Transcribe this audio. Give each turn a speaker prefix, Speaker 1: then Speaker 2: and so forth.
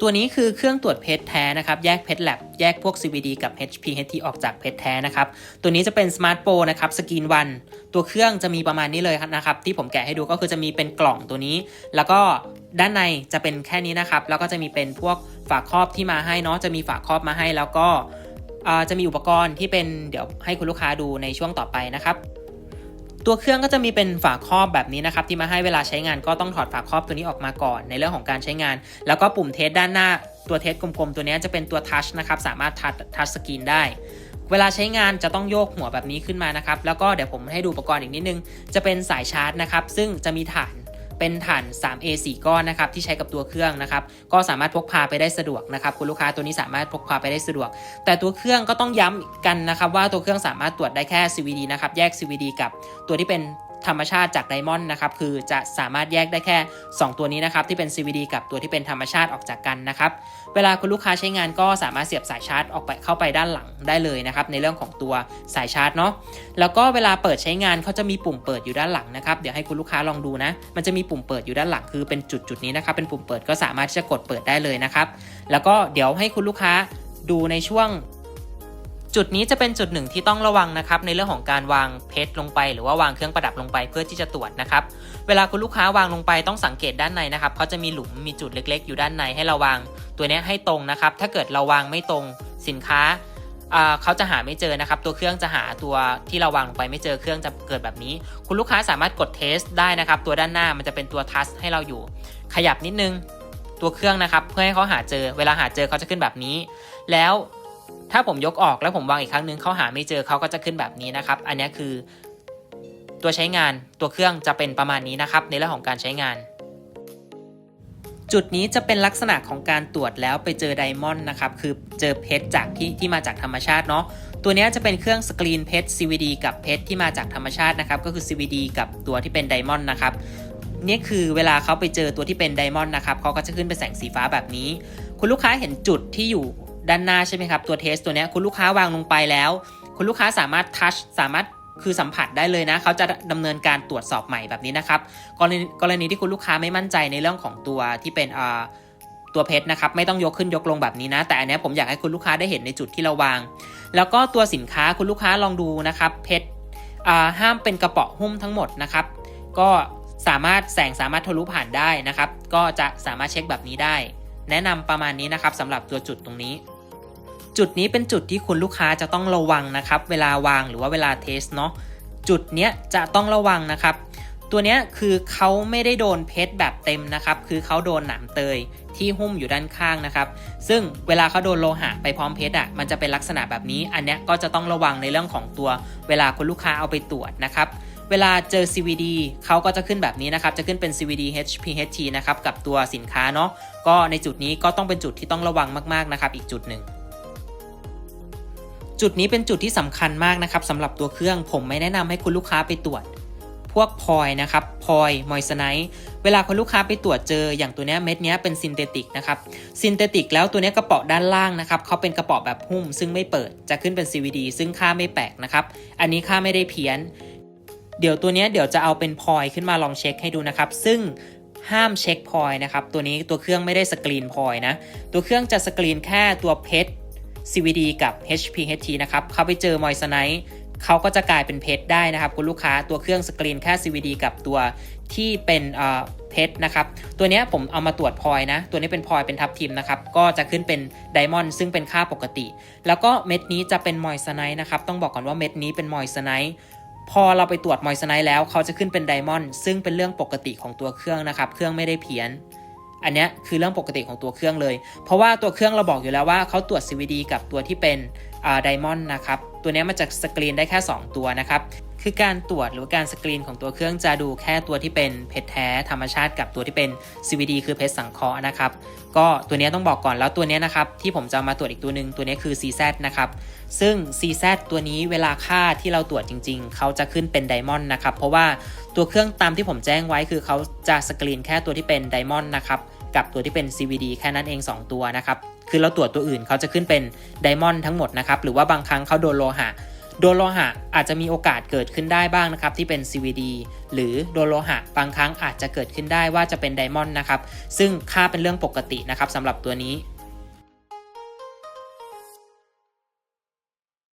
Speaker 1: ตัวนี้คือเครื่องตรวจเพชรแท้นะครับแยกเพชรแลบแยกพวก CVD กับ HPHT ออกจากเพชรแท้นะครับตัวนี้จะเป็น Smart Pro นะครับสกรีนวันตัวเครื่องจะมีประมาณนี้เลยนะครับที่ผมแกะให้ดูก็คือจะมีเป็นกล่องตัวนี้ แล้วก็ด้านในจะเป็นแค่นี้นะครับแล้วก็จะมีเป็นพวกฝาครอบที่มาให้เนาะจะมีฝาครอบมาให้แล้วก็จะมีอุปกรณ์ที่เป็นเดี๋ยวให้คุณลูกค้าดูในช่วงต่อไปนะครับ ตัวเครื่องก็จะมีเป็นฝาครอบแบบนี้นะครับที่มาให้เวลาใช้งานก็ต้องถอดฝาครอบตัวนี้ออกมาก่อนในเรื่องของการใช้งาน แล้วก็ปุ่มเทสด้านหน้าตัวเทสกลมๆ ตัวนี้จะเป็นตัวทัชนะครับสามารถทัชทัชสกรีนได้ เวลาใช้งานจะต้องโยกหัวแบบนี้ขึ้นมานะครับแล้วก็เดี๋ยวผมให้ดูอุปกรณ์อีกนิดนึง จะเป็นสายชาร์จนะครับซึ่งจะมีฐาน เป็นฐาน 3A 4 ก้อนนะครับที่ใช้กับตัวเครื่องนะครับก็สามารถพกพาไปได้สะดวกนะครับคุณลูกค้าตัวนี้สามารถพกพาไปได้สะดวก แต่ตัวเครื่องก็ต้องย้ำกันนะครับว่าตัวเครื่องสามารถตรวจได้แค่ CVD นะครับแยก CVD กับตัวที่เป็น ธรรมชาติจากไดมอนด์นะครับคือจะสามารถแยกได้แค่ 2 ตัวนี้นะครับที่เป็น CVD กับตัวที่เป็นธรรมชาติออกจากกันนะครับเวลาคุณลูกค้าใช้งานก็สามารถเสียบสายชาร์จออกไปเข้าไปด้านหลังได้เลยนะครับในเรื่องของตัวสายชาร์จเนาะแล้วก็เวลาเปิดใช้งานเขาจะมีปุ่มเปิดอยู่ด้านหลังนะครับเดี๋ยวให้คุณลูกค้าลองดูนะ มันจะมีปุ่มเปิดอยู่ด้านหลังคือเป็นจุดจุดนี้นะครับเป็นปุ่มเปิดก็สามารถที่จะกดเปิดได้เลยนะครับแล้วก็เดี๋ยวให้คุณลูกค้าดูในช่วง จุดนี้จะเป็นจุดหนึ่งที่ต้องระวังนะครับในเรื่องของการวางเพชรลงไป หรือว่าวางเครื่องประดับลงไปเพื่อที่จะตรวจนะครับเวลาคุณลูกค้าวางลงไปต้องสังเกตด้านในนะครับเขาจะมีหลุมมีจุดเล็ก ๆ อยู่ด้านในให้เราวาง ตัวนี้ให้ตรงนะครับ ถ้าเกิดเราวางไม่ตรงสินค้าอ่าเขาจะหาไม่เจอนะครับ ตัวเครื่องจะหาตัวที่เราวางลงไปไม่เจอเครื่องจะเกิดแบบนี้ คุณลูกค้าสามารถกดเทสได้นะครับ ตัวด้านหน้ามันจะเป็นตัวทัชให้เราอยู่ ขยับนิดนึงตัวเครื่องนะครับ เพื่อให้เขาหาเจอ เวลาหาเจอเขาจะขึ้นแบบนี้ แล้ว ถ้าผมยกออกแล้วผมวางอีกครั้งนึงเขาหาไม่เจอเขาก็จะขึ้นแบบนี้นะครับ อันนี้คือ ตัวใช้งานตัวเครื่องจะเป็นประมาณนี้นะครับ ในเรื่องของการใช้งาน จุดนี้จะเป็นลักษณะของการตรวจแล้วไปเจอไดมอนด์นะครับ คือเจอเพชรจากที่ที่มาจากธรรมชาติเนาะตัวนี้จะเป็นเครื่องสกรีนเพชร CVD กับเพชรที่มาจากธรรมชาตินะครับ ก็คือ CVD กับตัวที่เป็นไดมอนด์นะครับนี่คือเวลาเขาไปเจอตัวที่เป็นไดมอนด์นะครับเขาก็จะขึ้นเป็นแสงสีฟ้าแบบนี้ คุณลูกค้าเห็นจุดที่อยู่ ด้านหน้าใช่ไหมครับ ตัวเทสตัวนี้คุณลูกค้าวางลงไปแล้ว คุณลูกค้าสามารถทัชสามารถคือสัมผัสได้เลยนะเขาจะดำเนินการตรวจสอบใหม่แบบนี้นะครับกรณีกรณีที่คุณลูกค้าไม่มั่นใจในเรื่องของตัวที่เป็นอ่าตัวเพชรนะครับไม่ต้องยกขึ้นยกลงแบบนี้นะ แต่อันนี้ผมอยากให้คุณลูกค้าได้เห็นในจุดที่เราวาง แล้วก็ตัวสินค้าคุณลูกค้าลองดูนะครับ เพชรห้ามเป็นกระเป๋อหุ้มทั้งหมดนะครับ ก็สามารถแสงสามารถทะลุผ่านได้นะครับ ก็จะสามารถเช็คแบบนี้ได้ แนะนำประมาณนี้นะครับสำหรับตัวจุดตรงนี้ จุดนี้เป็นจุดที่คุณลูกค้าจะต้องระวังนะครับ เวลาวางหรือว่าเวลาเทสเนาะจุดเนี้ยจะต้องระวังนะครับ ตัวเนี้ยคือเขาไม่ได้โดนเพชรแบบเต็มนะครับ คือเขาโดนหนามเตยที่หุ้มอยู่ด้านข้างนะครับ ซึ่งเวลาเขาโดนโลหะไปพร้อมเพชรอะมันจะเป็นลักษณะแบบนี้ อันเนี้ยก็จะต้องระวังในเรื่องของตัว เวลาคุณลูกค้าเอาไปตรวจนะครับเวลาเจอ CVD เขาก็จะขึ้นแบบนี้นะครับ จะขึ้นเป็น CVD HPHT นะครับ กับตัวสินค้าเนาะ ก็ในจุดนี้ก็ต้องเป็นจุดที่ต้องระวังมาก ๆ นะครับ อีกจุดหนึ่ง จุดนี้เป็นจุดที่สำคัญมากนะครับสำหรับตัวเครื่องผมไม่แนะนำให้คุณลูกค้าไปตรวจ พวกพลอยนะครับพลอยมอยส์ไนท์เวลาคุณลูกค้าไปตรวจเจออย่างตัวนี้เม็ดนี้เป็นซินเทติกนะครับซินเทติกแล้วตัวนี้กระเป๋อด้านล่างนะครับเขาเป็นกระเป๋อแบบหุ้ม ซึ่งไม่เปิดจะขึ้นเป็น CVD ซึ่งค่าไม่แปลกนะครับอันนี้ค่าไม่ได้เพี้ยน เดี๋ยวตัวนี้เดี๋ยวจะเอาเป็นพลอยขึ้นมาลองเช็คให้ดูนะครับซึ่งห้ามเช็คพลอยนะครับตัวนี้ตัวเครื่องไม่ได้สกรีนพลอยนะตัวเครื่องจะสกรีนแค่ตัวเพชร CVD กับ HPHT นะครับเขาไปเจอมอยสไนท์เขาก็จะกลายเป็นเพชรได้นะครับคุณลูกค้าตัวเครื่องสกรีนแค่ CVD กับตัวที่เป็นเพชรนะครับตัวนี้ผมเอามาตรวจพลอยนะ ตัวนี้เป็นพลอยเป็นทับทิมนะครับก็จะขึ้นเป็นไดมอนด์ซึ่งเป็นค่าปกติ แล้วก็เม็ดนี้จะเป็นมอยสไนท์นะครับต้องบอกก่อนว่าเม็ดนี้เป็นมอยสไนท์พอเราไปตรวจมอยสไนท์แล้วเขาจะขึ้นเป็นไดมอนด์ซึ่งเป็นเรื่องปกติของตัวเครื่องนะครับเครื่องไม่ได้เพี้ยน อันนี้คือเรื่องปกติของตัวเครื่องเลย เพราะว่าตัวเครื่องเราบอกอยู่แล้วว่าเขาตรวจ CVD กับตัวที่เป็นไดมอนด์นะครับ ตัวนี้มันจะสกรีนได้แค่ 2 ตัวนะครับ คือการตรวจหรือการสกรีนของตัวเครื่องจะดูแค่ตัวที่เป็นเพชรแท้ธรรมชาติกับตัวที่เป็น CVD คือเพชรสังเคราะห์นะครับ ก็ตัวนี้ต้องบอกก่อนแล้วตัวนี้นะครับที่ผมจะมาตรวจอีกตัวหนึ่งตัวนี้คือ CZ นะครับ ซึ่ง CZ ตัวนี้เวลาค่าที่เราตรวจจริง ๆ เขาจะขึ้นเป็นไดมอนด์นะครับ เพราะว่าตัวเครื่องตามที่ผมแจ้งไว้คือเขาจะสกรีนแค่ตัวที่เป็นไดมอนด์นะครับกับตัวที่เป็น CVD แค่นั้นเอง 2 ตัวนะครับ คือเราตรวจตัวอื่นเขาจะขึ้นเป็นไดมอนด์ทั้งหมดนะครับ หรือว่าบางครั้งเขาโดนโลหะ โดนโลหะอาจจะมีโอกาสเกิดขึ้นได้บ้างนะครับที่เป็น CVD หรือโดนโลหะบางครั้งอาจจะเกิดขึ้นได้ว่าจะเป็นไดมอนด์นะครับซึ่งค่าเป็นเรื่องปกตินะครับสำหรับตัวนี้